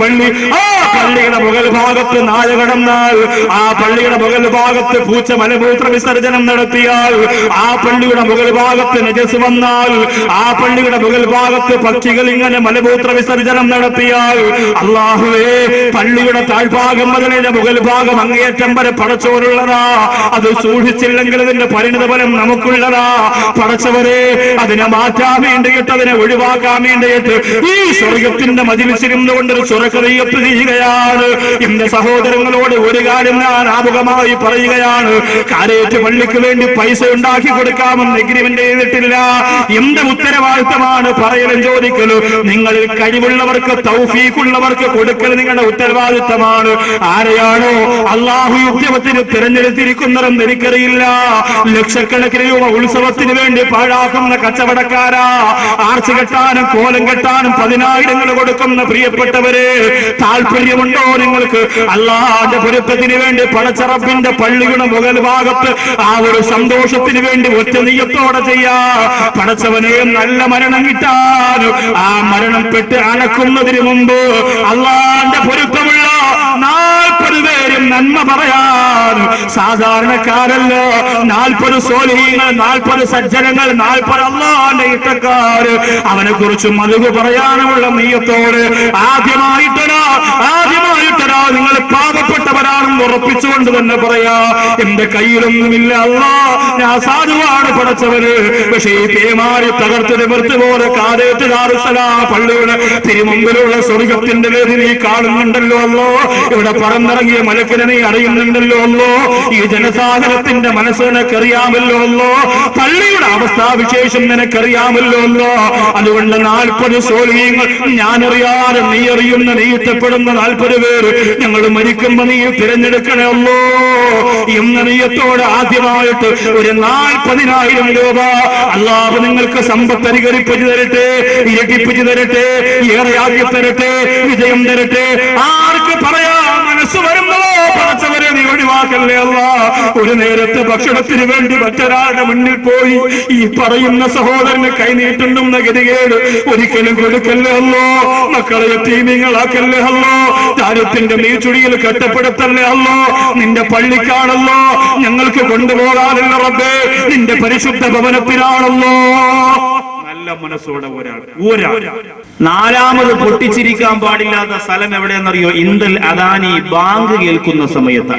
പള്ളി ആ പള്ളിയുടെ മുകൾ ഭാഗത്ത് നായ കടന്നാൽ ആ പള്ളിയുടെ മുകൾ ഭാഗത്ത് പൂച്ച മലമൂത്ര വിസർജനം നടത്തിയാൽ ആ പള്ളിയുടെ മുകൾ ഭാഗത്ത് നജസ് വന്നാൽ ആ പള്ളിയുടെ മുകൾ ഭാഗത്ത് പക്ഷികൾ ഇങ്ങനെ മലമൂത്ര വിസർജനം നടത്തിയാൽ അള്ളാഹുവേ പള്ളിയുടെ താഴ്ഭാഗം മുതലിന്റെ മുകൾ ഭാഗം അങ്ങേയറ്റം വരെ പടച്ചോരുള്ളതാ അത് സൂക്ഷിച്ചില്ലെങ്കിൽ അതിന്റെ പരിണിതഫലം നമുക്കുള്ളതാ. പടച്ചവരെ അതിനെ മാറ്റാൻ വേണ്ടിയിട്ട് അതിനെ ഒഴിവാക്കാൻ വേണ്ടിയിട്ട് ഈ സ്വർഗത്തിന്റെ മതിലിച്ചിരുന്നു കൊണ്ടൊരു ഇന്ന് സഹോദരങ്ങളോട് ഒരു കാര്യം ഞാൻ ആമുഖമായി പറയുകയാണ്. കാരേറ്റ് പള്ളിക്ക് വേണ്ടി പൈസ ഉണ്ടാക്കി കൊടുക്കാമെന്ന് എഗ്രിമെന്റ് ചെയ്തിട്ടില്ല എന്ത് ഉത്തരവാദിത്തമാണ് പറയലും ചോദിക്കലും. നിങ്ങളിൽ കഴിവുള്ളവർക്ക് തൗഫീഖുള്ളവർക്ക് കൊടുക്കൽ നിങ്ങളുടെ ഉത്തരവാദിത്തമാണ്. ആരെയാണോ അള്ളാഹു ഉദ്യമത്തിന് തിരഞ്ഞെടുത്തിരിക്കുന്നതെന്ന് എനിക്കറിയില്ല. ലക്ഷക്കണക്കിന് രൂപ ഉത്സവത്തിന് വേണ്ടി പാഴാക്കുന്ന കച്ചവടക്കാരാ. ആർച്ച് കെട്ടാനും കോലം കെട്ടാനും പതിനായിരങ്ങൾ കൊടുക്കുന്ന പ്രിയപ്പെട്ടവരെ താല്പര്യമുണ്ടോ നിങ്ങൾക്ക്? അള്ളാന്റെ പൊരുത്തത്തിന് വേണ്ടി പടച്ചറപ്പിന്റെ പള്ളിയുടെ മുകൾ ഭാഗത്ത് ആ ഒരു സന്തോഷത്തിന് വേണ്ടി ഒറ്റ നെയ്യത്തോടെ ചെയ്യാ. പടച്ചവനെ നല്ല മരണം കിട്ടാനും ആ മരണം പെട്ട് അണക്കുന്നതിന് മുമ്പ് അള്ളാന്റെ പൊരുത്തമുള്ള നാൽപ്പത് പേരും നന്മ പറയാൻ സാധാരണക്കാരല്ലോ? നാൽപ്പത് സോലിഹീങ്ങൾ നാൽപ്പത് സജ്ജനങ്ങൾ നാൽപ്പത് അള്ളാന്റെ ഇട്ടക്കാര് അവനെ കുറിച്ച് മതിവ് പറയാനുമുള്ള നീയത്തോട് ആദ്യമായിട്ടടാ ആദ്യമായിട്ടടാ നിങ്ങൾ പാവപ്പെട്ടവരാണെന്ന് ഉറപ്പിച്ചുകൊണ്ട് തന്നെ പറയാ എന്റെ കയ്യിലൊന്നുമില്ല അല്ല ഞാൻ സാധുവാണ് പടച്ചവര് പക്ഷേ ഈ പേമാരി തകർത്ത് നിവർത്തി പോലെ കാതേറ്റ് ദാറുസലാ പള്ളിയുടെ തിരുമുമ്പിലുള്ള സ്വർഗത്തിന്റെ വേദി നീ കാണുന്നുണ്ടല്ലോ അല്ലോ ഇവിടെ പറന്നിറങ്ങിയ മലക്കിനെ നീ അറിയുന്നുണ്ടല്ലോ അല്ലോ. ഈ ജനസാഗരത്തിന്റെ മനസ്സ് നിനക്കറിയാമല്ലോ അല്ലോ. പള്ളിയുടെ അവസ്ഥാവിശേഷം നിനക്കറിയാമല്ലോ അല്ലോ. അതുകൊണ്ട് നാൽപ്പത് സോലിയങ്ങൾ ഞാനറിയാതെ നീ അറിയുന്ന നീ ഇഷ്ടപ്പെടുന്ന നാൽപ്പത് പേര് ഞങ്ങൾ മരിക്കുമ്പോ നീ തിരഞ്ഞെടുക്കണമല്ലോ എന്ന നീയത്തോട് ആദ്യമായിട്ട് ഒരു നാൽപ്പതിനായിരം രൂപ അല്ലാതെ നിങ്ങൾക്ക് സമ്പത്ത് അനുകരിപ്പിച്ചു തരട്ടെ ഇരട്ടിപ്പിച്ചു തരട്ടെ ഏറെ ആദ്യം തരട്ടെ വിജയം തരട്ടെ. ആർക്ക് പറയാ? മനസ്സ് വരുമ്പോ പടച്ചവരെ നീ ഒഴിവാക്കല്ലേ അല്ല? ഒരു നേരത്തെ ഭക്ഷണത്തിന് വേണ്ടി മറ്റൊരാളുടെ മുന്നിൽ പോയി ഈ പറയുന്ന സഹോദരന് കൈനീട്ടുണ്ടെന്ന ഗതികേട് ഒരിക്കലും കൊടുക്കല്ലേ അല്ലോ? മക്കളെ തീമിങ്ങളാക്കല്ലേ അല്ലോ? താരത്തിന്റെ നീച്ചുടിയിൽ കെട്ടപ്പെടുത്തല്ലേ അല്ലോ? നിന്റെ പള്ളിക്കാണല്ലോ? ഞങ്ങൾക്ക് കൊണ്ടുപോകാനുള്ള റബ്ബേ. നിന്റെ പരിശുദ്ധ ഭവനത്തിലാണല്ലോ നല്ല മനസ്സോടെ ഒരാൾ ഒരാൾ. നാലാമത് പൊട്ടിച്ചിരിക്കാൻ പാടില്ലാത്ത സ്ഥലം എവിടെയെന്നറിയോ? ഇന്ദൽ അദാനി ബാങ്ക് കേൾക്കുന്ന സമയത്ത്.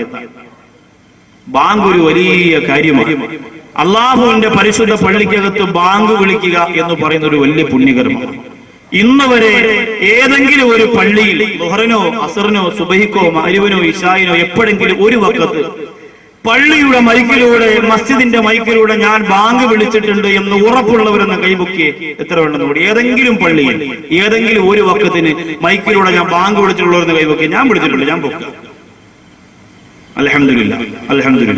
ബാങ്ക് ഒരു വലിയ കാര്യമാണ്. അള്ളാഹുവിന്റെ പരിശുദ്ധ പള്ളിക്കകത്ത് ബാങ്ക് വിളിക്കുക എന്ന് പറയുന്ന ഒരു വലിയ പുണ്യകരമാണ് ഇന്ന് വരെ ഏതെങ്കിലും ഒരു പള്ളിയിൽ ബുഹറിനോ അസറിനോ സുബഹിക്കോ മഹരുവിനോ ഇഷായിനോ എപ്പോഴെങ്കിലും ഒരു വക്കത്ത് പള്ളിയുടെ മൈക്കിലൂടെ മസ്ജിദിന്റെ മൈക്കിലൂടെ ഞാൻ ബാങ്ക് വിളിച്ചിട്ടുണ്ട് എന്ന് ഉറപ്പുള്ളവരെന്ന് കൈമുക്കി എത്ര ഉണ്ടെന്ന് കൂടി? ഏതെങ്കിലും പള്ളിയിൽ ഏതെങ്കിലും ഒരു വക്കത്തിന് മൈക്കിലൂടെ ഞാൻ ബാങ്ക് വിളിച്ചിട്ടുള്ളവരെന്ന് കൈമുക്കി ഞാൻ വിളിച്ചിട്ടുണ്ട് ഞാൻ ബുക്ക് അലഹമില്ല അലഹമില്ല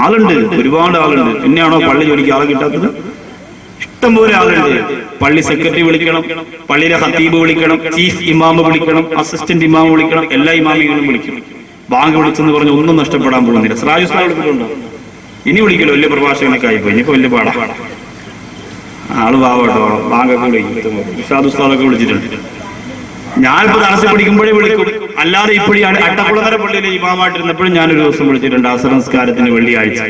ആളുണ്ട് ഒരുപാട് ആളുണ്ട്. പിന്നെയാണോ പള്ളി ജോലിക്ക് ആളെ കിട്ടാത്തത്? ഇഷ്ടംപോലെ ആളുണ്ട്. പള്ളി സെക്രട്ടറി വിളിക്കണം പള്ളിയിലെ ഹത്തീബ് വിളിക്കണം ചീഫ് ഇമാമ് വിളിക്കണം അസിസ്റ്റന്റ് ഇമാമ് വിളിക്കണം എല്ലാ ഇമാമികളും വിളിക്കണം ബാങ്ക് വിളിച്ചെന്ന് പറഞ്ഞ് ഒന്നും നഷ്ടപ്പെടാൻ പോകുന്നില്ല. സ്ലാം വിളിച്ചിട്ടുണ്ടോ ഇനി വിളിക്കലോ വലിയ പ്രഭാഷകനൊക്കെ ആയിപ്പോയി. ഇനിയിപ്പോ വലിയ പാടാ. ആൾ പാവട്ടോ ബാങ്കൊക്കെ വിളിക്കും ഷാദു ഉസ്താദൊക്കെ വിളിച്ചിട്ടുണ്ട്. ഞാനിപ്പോ തടസ്സം പിടിക്കുമ്പോഴേ വിളിക്കും. അല്ലാതെ ഇപ്പോഴും അട്ടക്കുളങ്ങര പള്ളിയിലെ ഇമാമായിട്ടിരുന്നപ്പോഴും ഞാനൊരു ദിവസം വിളിച്ചിട്ടുണ്ട് അസംസ്കാരത്തിന് വെള്ളിയാഴ്ച.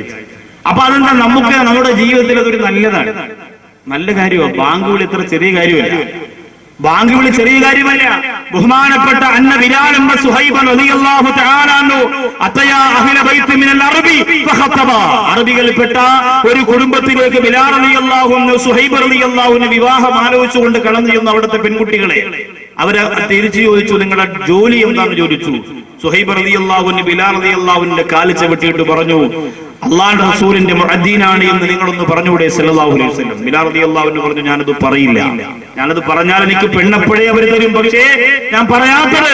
അപ്പൊ അതെന്താ? നമുക്ക് നമ്മുടെ ജീവിതത്തിൽ അതൊരു നല്ലതാണ്. നല്ല കാര്യമാണ് ബാങ്ക് വിളി ഇത്ര ചെറിയ കാര്യമല്ല. ബാങ്ക് വിളി ചെറിയ കാര്യമല്ല. ബഹുമാനപ്പെട്ട അന്ന ബിലാൽ സുഹൈബ റളിയല്ലാഹു തആല അൻഹു അത്തയാ അഹ്ല ബൈത്ത് മിനൽ അറബി ഫഖതബ അറബികളിൽപ്പെട്ട ഒരു കുടുംബത്തിലേക്ക് ബിലാൽ റളിയല്ലാഹു അൻഹു സുഹൈബ റളിയല്ലാഹു അൻഹു വിവാഹം ആലോചിച്ചുകൊണ്ട് കടന്നു ചെന്ന അവിടുത്തെ പെൺകുട്ടികളെ. അവരെ തിരിച്ചു ചോദിച്ചു നിങ്ങളുടെ ജോലി എന്താണെന്ന് ചോദിച്ചു. സുഹൈബ് റളിയല്ലാഹുവിന് ബിലാൽ അള്ളാഹുവിന്റെ കാൽ ചവിട്ടിയിട്ട് പറഞ്ഞു അള്ളാഹുടെ റസൂലിന്റെ മുഅദ്ദീനാണ് എന്ന് നിങ്ങളൊന്ന് പറഞ്ഞുകൂടെ? സല്ലല്ലാഹു അലൈഹി വസല്ലം. ബിലാൽ റളിയല്ലാഹുവിന് പറഞ്ഞു ഞാനത് പറയില്ല. ഞാനത് പറഞ്ഞാൽ എനിക്ക് പെണ്ണപ്പഴേ അവർ തരും. പക്ഷേ ഞാൻ പറയാത്തത്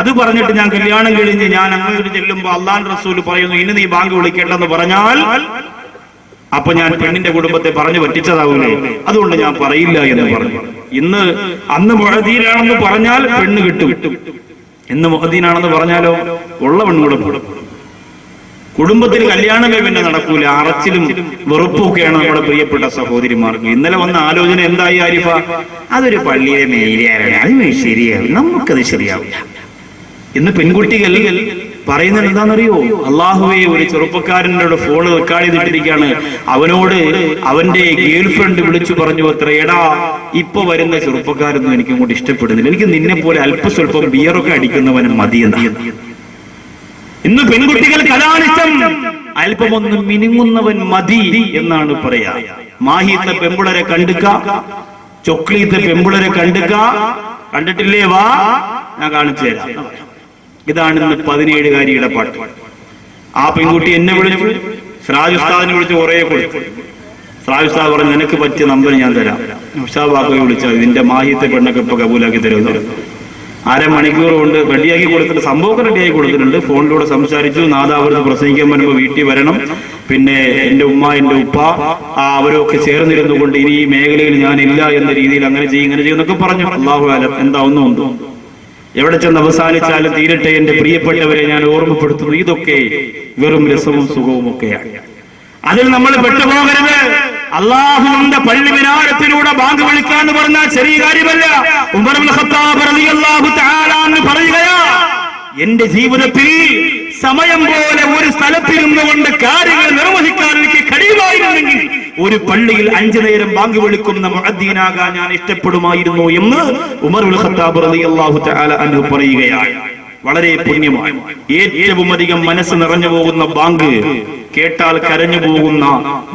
അത് പറഞ്ഞിട്ട് ഞാൻ കല്യാണം കഴിഞ്ഞ് ഞാൻ അങ്ങോട്ട് ചെല്ലുമ്പോ അള്ളാഹുന്റെ റസൂൽ പറയുന്നു ഇനി നീ ബാങ്ക് വിളിക്കേണ്ടെന്ന് പറഞ്ഞാൽ അപ്പൊ ഞാൻ പെണ്ണിന്റെ കുടുംബത്തെ പറഞ്ഞു പറ്റിച്ചതാവൂലേ? അതുകൊണ്ട് ഞാൻ പറയില്ല എന്ന് പറഞ്ഞു. ഇന്ന് അന്ന് മുഹദീനാണെന്ന് പറഞ്ഞാൽ പെണ്ണ് കിട്ടും. ഇന്ന് മുഹദ്ദീനാണെന്ന് പറഞ്ഞാലോ? ഉള്ള കൂടെ കുടുംബത്തിൽ കല്യാണമേ പിന്നെ നടക്കൂല. അറച്ചിലും വെറുപ്പൊക്കെയാണ് നമ്മുടെ പ്രിയപ്പെട്ട സഹോദരിമാർക്ക്. ഇന്നലെ വന്ന ആലോചന എന്തായി ആരിഫ? അതൊരു പള്ളിയെ മേലിയാരാണ്. അത് ശരിയാവും നമുക്കത് ശരിയാവില്ല. ഇന്ന് പെൺകുട്ടികൾ പറയുന്നത് എന്താണെന്നറിയോ? അള്ളാഹുവെ ഒരു ചെറുപ്പക്കാരനോട് ഫോൺ റെക്കോർഡ് ചെയ്തിട്ടിരിക്കുകയാണ് അവനോട് അവന്റെ ഗേൾ ഫ്രണ്ട് വിളിച്ചു പറഞ്ഞു അത്ര എടാ ഇപ്പൊ വരുന്ന ചെറുപ്പക്കാരൊന്നും എനിക്ക് അങ്ങോട്ട് ഇഷ്ടപ്പെടുന്നില്ല. എനിക്ക് നിന്നെ പോലെ അല്പസ്വല്പം ബിയറൊക്കെ അടിക്കുന്നവനും മതി എന്ന്. ഇന്ന് പെൺകുട്ടികൾ കലാനിഷ്ടം അല്പമൊന്ന് മിനുങ്ങുന്നവൻ മതി എന്നാണ് പറയാ. മാഹിത്തെ പെമ്പുളരെ കണ്ടുക്ക ചൊക്ലീത്തെ പെമ്പുളരെ കണ്ടുക കണ്ടിട്ടില്ലേ? വാ ഞാൻ കാണിച്ചു തരാം. ഇതാണ് ഇന്ന് പതിനേഴുകാരിയുടെ പാട്ട്. ആ പെൺകുട്ടി എന്നെ വിളിച്ചു സിറാജ് ഉസ്താദിനെ വിളിച്ച് കുറേ കൊടുത്തു. സിറാജ് ഉസ്താദ് പറഞ്ഞു നിനക്ക് പറ്റിയ നമ്പർ ഞാൻ തരാം. ഉഷാ ബാക്കോയെ വിളിച്ചാൽ ഇതിന്റെ മാഹിത്തെ പെണ്ണൊക്കെ ഇപ്പൊ കബൂലാക്കി തരുമെന്ന് അര അരമണിക്കൂർ കൊണ്ട് റെഡിയാക്കി കൊടുത്തിട്ട് സംഭവമൊക്കെ റെഡിയാക്കി കൊടുത്തിട്ടുണ്ട്. ഫോണിലൂടെ സംസാരിച്ചു നാദാവരുന്ന് പ്രസംഗിക്കാൻ വരുമ്പോൾ വീട്ടിൽ വരണം. പിന്നെ എന്റെ ഉമ്മ എന്റെ ഉപ്പ അവരൊക്കെ ചേർന്നിരുന്നു കൊണ്ട് ഇനി ഈ മേഖലയിൽ ഞാൻ ഇല്ല എന്ന രീതിയിൽ അങ്ങനെ ചെയ്യും ഇങ്ങനെ ചെയ്യുന്നൊക്കെ പറഞ്ഞു. അള്ളാഹു ആലം എന്താ ഒന്നും ഒന്നും എവിടെ ചെന്ന് അവസാനിച്ചാലും തീരട്ടെ എന്റെ പ്രിയപ്പെട്ടവരെ ഞാൻ ഓർമ്മപ്പെടുത്തുന്നു. ഇതൊക്കെ വെറും രസവും സുഖവും ഒക്കെയാണ്. അതിൽ നമ്മൾ പെട്ടുപോകരുത്. അള്ളാഹുവിന്റെ പള്ളി വിനാരത്തിലൂടെ ബാങ്ക് വിളിക്കാന്ന് പറഞ്ഞാൽ ചെറിയ കാര്യമല്ല. എന്റെ ജീവിതത്തിൽ സമയം പോലെ ഒരു സ്ഥലത്തിരുന്നു കൊണ്ട് കാര്യങ്ങൾ നിർവഹിക്കാൻ കഴിയുമായിരുന്നെങ്കിൽ ഒരു പള്ളിയിൽ അഞ്ചു നേരം ബാങ്ക് വിളിക്കുന്ന മുഹദ്ദീനാകാൻ ഞാൻ ഇഷ്ടപ്പെടുമായിരുന്നു എന്ന് ഉമർ ഉൽ ഖത്താബ് റളിയല്ലാഹു തആല അൻഹു പറയുകയാണ്. വളരെ പുണ്യമാണ് ഏറ്റവും അധികം മനസ്സ് നിറഞ്ഞു പോകുന്ന ബാങ്ക് കേട്ടാൽ കരഞ്ഞു പോകുന്ന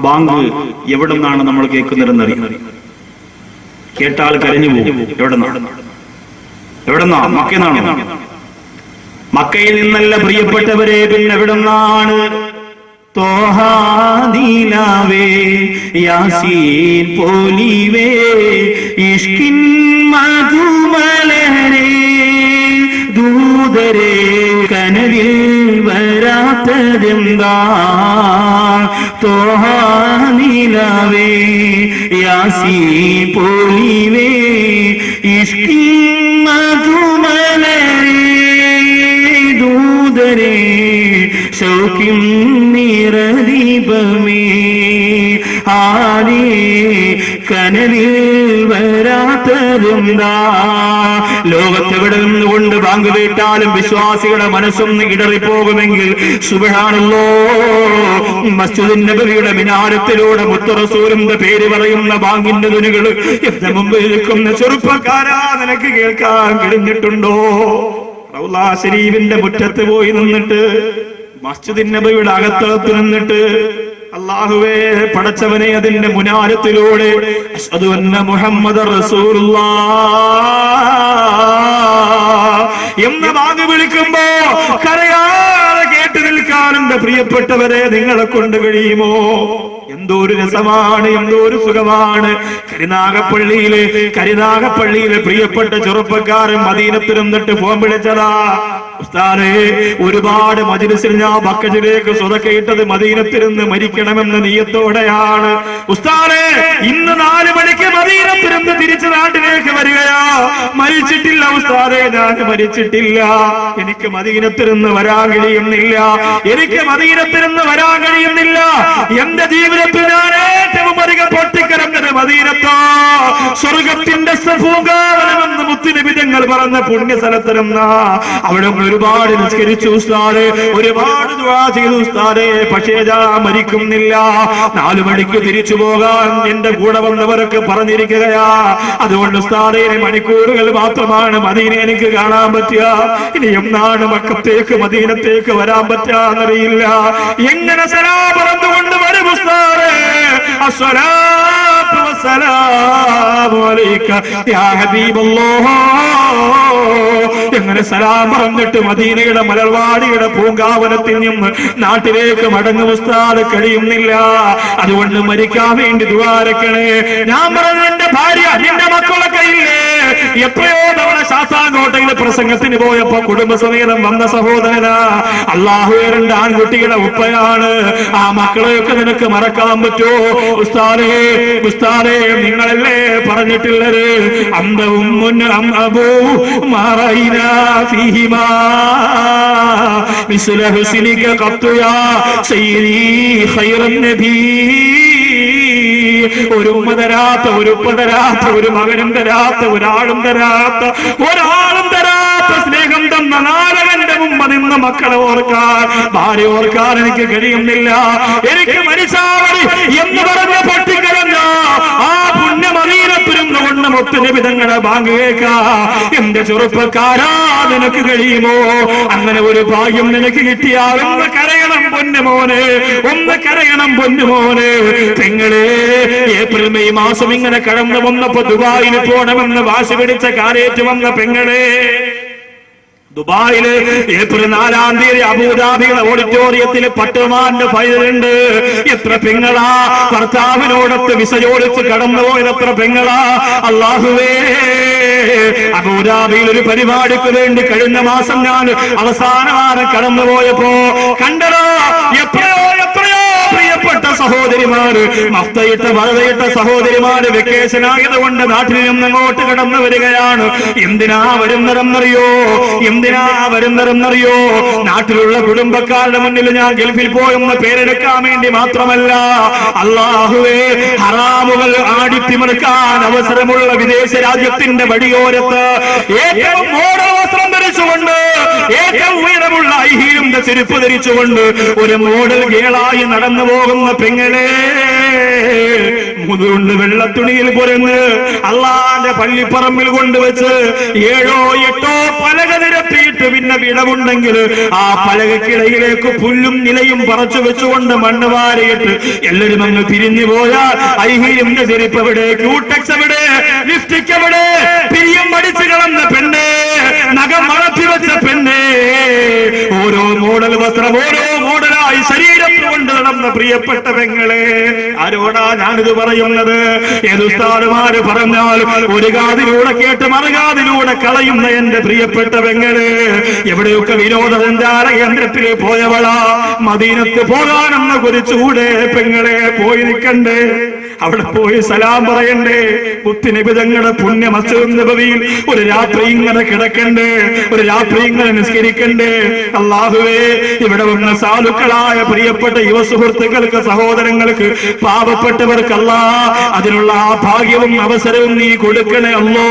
ബാങ്ക് എവിടെ നിന്നാണ് നമ്മൾ കേൾക്കുന്നതെന്നറിയാം. കേട്ടാൽ കരഞ്ഞു പോകും. എവിടെ എവിടെ മക്കന്നാണോ മക്കയിൽ നിന്നല്ല പ്രിയപ്പെട്ടവരെ പിന്നെ എവിടെ നിന്നാണ്? തോഹാദീലാവേ യാസീൻ പോലിവേ ഇഷ്കിൻ മധുമലരേ ദൂതരെ കനവിൽ വരാത്തതെന്താ? തോഹാനിലവേ യാസീൻ പോലിവേ ഇഷ്കിൻ മധുമലരേ ദൂതരെ ശൗക്യം നിറദീപമേ ആരേ കനലിൽ വരാത്തതെന്താ ലോകത്തെവിടെ നിന്നുകൊണ്ട് ബാങ്ക് വീട്ടാലും വിശ്വാസികളുടെ മനസ്സൊന്ന് ഇടറിപ്പോകുമെങ്കിൽ സുബഹാണല്ലോ മസ്ജിദ് നബിയുടെ മിനാരത്തിലൂടെ മുത്തറസൂലിന്റെ പേര് പറയുന്ന ബാങ്കിന്റെ ദുനുകൾ എന്റെ മുമ്പിൽ നിൽക്കുന്ന ചെറുപ്പക്കാരാ നിനക്ക് കേൾക്കാൻ കഴിഞ്ഞിട്ടുണ്ടോ? റൗലാ ശരീഫിന്റെ മുറ്റത്ത് പോയി നിന്നിട്ട് മസ്ജിദ് നബിയുടെ അകത്തളത്ത് നിന്നിട്ട് അള്ളാഹുവേ പടച്ചവനെ അതിന്റെ മുനാരത്തിലൂടെ മുഹമ്മദ് എന്ന വാങ്ങി വിളിക്കുമ്പോ കരയാതെ കേട്ടു നിൽക്കാൻ പ്രിയപ്പെട്ടവരെ നിങ്ങളെ കൊണ്ട് കഴിയുമോ? എന്തോ ഒരു രസമാണ് എന്തോ ഒരു സുഖമാണ്. കരിനാഗപ്പള്ളിയിലെ കരിനാഗപ്പള്ളിയിലെ പ്രിയപ്പെട്ട ചെറുപ്പക്കാരൻ മദീനത്തിൽ നിന്നിട്ട് ഫോം വിളിച്ചതാ. ഉസ്താദേ ഒരുപാട് മജിലിസിൽ ഞാൻ ബക്കറ്റിലേക്ക് സ്വതക്കയിട്ടത് മദീനത്തിരുന്ന് മരിക്കണമെന്ന നീയത്തോടെയാണ്. ഉസ്താദേ ഇന്ന് നാല് മണിക്ക് മദീനത്തിൽ നിന്ന് തിരിച്ചു നാട്ടിലേക്ക് വരികയാ. മരിച്ചിട്ടില്ല ഉസ്താദേ ഞാൻ മരിച്ചിട്ടില്ല. എനിക്ക് മദീനത്തിൽ നിന്ന് വരാൻ കഴിയുന്നില്ല. എനിക്ക് മദീനത്തിൽ നിന്ന് വരാൻ കഴിയുന്നില്ല. എന്റെ ജീവിതത്തിൽ ഞാൻ ഏറ്റവും അധികം പൊട്ടിക്കരഞ്ഞത് മദീനത്തോ. സ്വർഗത്തിന്റെ മുത്തുനിബിതങ്ങൾ പറഞ്ഞ പുണ്യ സ്ഥലത്തിരുന്ന അവിടെ ഒരുപാട് നിസ്കരിച്ചു ഉസ്താദേ ഒരുപാട് ചെയ്തു ഉസ്താദേ പക്ഷേ മരിക്കുന്നില്ല. നാലു മണിക്ക് തിരിച്ചു പോകാൻ എന്റെ കൂടെ വന്നവരൊക്കെ പറഞ്ഞിരിക്കുകയാ. അതുകൊണ്ട് ഉസ്താദേ മണിക്കൂറുകൾ മാത്രമാണ് മദീനെ എനിക്ക് കാണാൻ പറ്റുക. ഇനി എന്നാണ് മക്കത്തേക്ക് മദീനത്തേക്ക് വരാൻ പറ്റാന്നറിയില്ല എങ്ങനെ സലാ പറന്നുകൊണ്ട് വരും ഉസ്താദേ? എങ്ങനെ സലാം പറഞ്ഞിട്ട് മദീനയുടെ മലർവാടിയുടെ പൂങ്കാവനത്തിൽ നിന്ന് നാട്ടിലേക്ക് മടങ്ങും ഉസ്താദ് കഴിയുന്നില്ല. അതുകൊണ്ട് മരിക്കാൻ വേണ്ടി ദ്വാരക്കണേ ഞാൻ പറഞ്ഞു എന്റെ ഭാര്യ എന്റെ മക്കളൊക്കെ എത്രയോ തവണ ശാസ്താങ്കോട്ടയിലെ പ്രസംഗത്തിന് പോയപ്പോ കുടുംബസമേതം വന്ന സഹോദരന അള്ളാഹു രണ്ട് ആൺകുട്ടികളുടെ ഉപ്പയാണ്. ആ മക്കളെയൊക്കെ നിനക്ക് മറക്കാൻ പറ്റുമോ ഉസ്താദേ ഉസ്താദേ നിങ്ങളല്ലേ പറഞ്ഞിട്ടുള്ളത്? അന്തവും മുന്നൂ മറയിന ഫീഹിമാ. മിസ്ല കത്തുയാ. സൈരീ നബീ. ഒരു ഉമ്മ തരാത്ത ഒരു ഉപ്പ തരാത്ത ഒരു മകനും തരാത്ത ഒരാളും തരാത്ത ഒരാളും തരാത്ത സ്നേഹം തന്ന നാരകന്റെ മുമ്പ് നിന്ന മക്കളെ ഓർക്കാൻ. ഭാര്യ ഓർക്കാൻ എനിക്ക് കഴിയുന്നില്ല. എനിക്ക് മനുഷ്യ എന്ന് പറഞ്ഞ പട്ടിക്കലല്ല ആ പുണ്യമദീനത്തിരുന്നു കൊണ്ട് മുത്തുനിബിതങ്ങളെ ബാങ്ക് കേൾക്കാ എന്റെ ചെറുപ്പക്കാരാ നിനക്ക് കഴിയുമോ? അങ്ങനെ ഒരു ഭാഗ്യം നിനക്ക് കിട്ടിയാൽ കര പൊന്നുമോനെ ഒന്ന് കരയണം പൊന്നുമോനെ പെങ്ങളെ ഏപ്രിൽ മെയ് മാസം ഇങ്ങനെ കടന്നു വന്നപ്പോ ദുബായിൽ പോണമെന്ന് വാശി പിടിച്ച കാലേറ്റ് വന്ന പെങ്ങളെ. ദുബായിൽ ഏപ്രിൽ നാലാം തീയതി അബുദാബിയുടെ ഓഡിറ്റോറിയത്തിൽ പട്ടുമാന്റെ ഫൈനലുണ്ട് എത്ര പെങ്ങളാ? ഭർത്താവിനോടൊത്ത് വിസ ചോദിച്ച് കടന്നുപോയത് എത്ര പെങ്ങളാ? അള്ളാഹുവേ അബുദാബിയിൽ ഒരു പരിപാടിക്ക് വേണ്ടി കഴിഞ്ഞ മാസം ഞാൻ അവസാനമാണ് കടന്നുപോയപ്പോ കണ്ടടോ എത്രയോ പ്രിയപ്പെട്ട സഹോദരിമാര് മഫ്തയിട്ട വലതയിട്ട സഹോദരിമാര് വെക്കേഷൻ ആയതുകൊണ്ട് നാട്ടിൽ നിന്ന് അങ്ങോട്ട് കടന്നു വരികയാണ്. എന്തിനാ വരുന്നതെന്നറിയോ? എന്തിനാ വരുന്നതെന്നറിയോ? നാട്ടിലുള്ള കുടുംബക്കാരുടെ മുന്നിൽ ഞാൻ ഗൾഫിൽ പോയെന്ന് പേരെടുക്കാൻ വേണ്ടി മാത്രമല്ല അള്ളാഹുവേ ഹറാമുകൾ ആടിത്തിമിർക്കാൻ അവസരമുള്ള വിദേശ രാജ്യത്തിന്റെ വടിയോരത്ത് ഏറ്റവും വസ്ത്രം ധരിച്ചുകൊണ്ട് ഏറ്റവും ഉയരമുള്ള ഐഹീലിന്റെ ചെരുപ്പ് ധരിച്ചുകൊണ്ട് ഒരു മോഡൽ ഗേളായി നടന്നു പോകുന്ന പെങ്ങളെ മുതുകൊണ്ട് വെള്ളത്തുണിയിൽ പുരന്ന് അള്ളാന്റെ പള്ളിപ്പറമ്പിൽ കൊണ്ടുവച്ച് ഏഴോ എട്ടോ പലക നിരത്തിയിട്ട് പിന്നെ വിടവുണ്ടെങ്കിൽ ആ പലകക്കിടയിലേക്ക് പുല്ലും നിലയും പറച്ചു വെച്ചുകൊണ്ട് മണ്ണ് വാരിയിട്ട് എല്ലാവരും അങ്ങ് പിരിഞ്ഞു പോയാൽ ഐഹീലിന്റെ ചെരുപ്പ് എവിടെ? ക്യൂടെക്സ് എവിടെ? ലിഫ്റ്റിക് എവിടെ? പിരിയം മടിച്ചു കളന്ന പെണ്ണേ നഖം വളർത്തി വെച്ച പെണ്ണേ. ഓരോ മോഡൽ വസ്ത്രം ഓരോ മോഡലായി ശരീരം നടന്ന പ്രിയപ്പെട്ട പെങ്ങളെ ആരോടാ ഞാനിത് പറയുന്നത്? ഏതുസ്ഥാനമാര് പറഞ്ഞാൽ ഒരു കാതിലൂടെ കേട്ട് മറുകാതിലൂടെ കളയുന്ന എന്റെ പ്രിയപ്പെട്ട പെങ്ങളെ. എവിടെയൊക്കെ വിനോദസഞ്ചാര കേന്ദ്രത്തിൽ പോയവളാ മദീനത്ത് പോകാനെന്ന കുറിച്ചൂടെ പെങ്ങളെ പോയി നിൽക്കണ്ടേ. അവിടെ പോയി സലാം പറയണ്ടേ? മുത്തുനിബിതങ്ങളുടെ പുണ്യ മസ്ജിദ് നബവിയിൽ ഒരു രാത്രി ഇങ്ങനെ കിടക്കണ്ടേ? ഒരു രാത്രി ഇങ്ങനെ നിസ്കരിക്കണ്ടേ? അള്ളാഹുവേ ഇവിടെ വന്ന സാധുക്കളായ പ്രിയപ്പെട്ട യുവ സുഹൃത്തുക്കൾക്ക് സഹോദരങ്ങൾക്ക് പാവപ്പെട്ടവർക്കല്ല അതിനുള്ള ആ ഭാഗ്യവും അവസരവും നീ കൊടുക്കണേ അല്ലോ.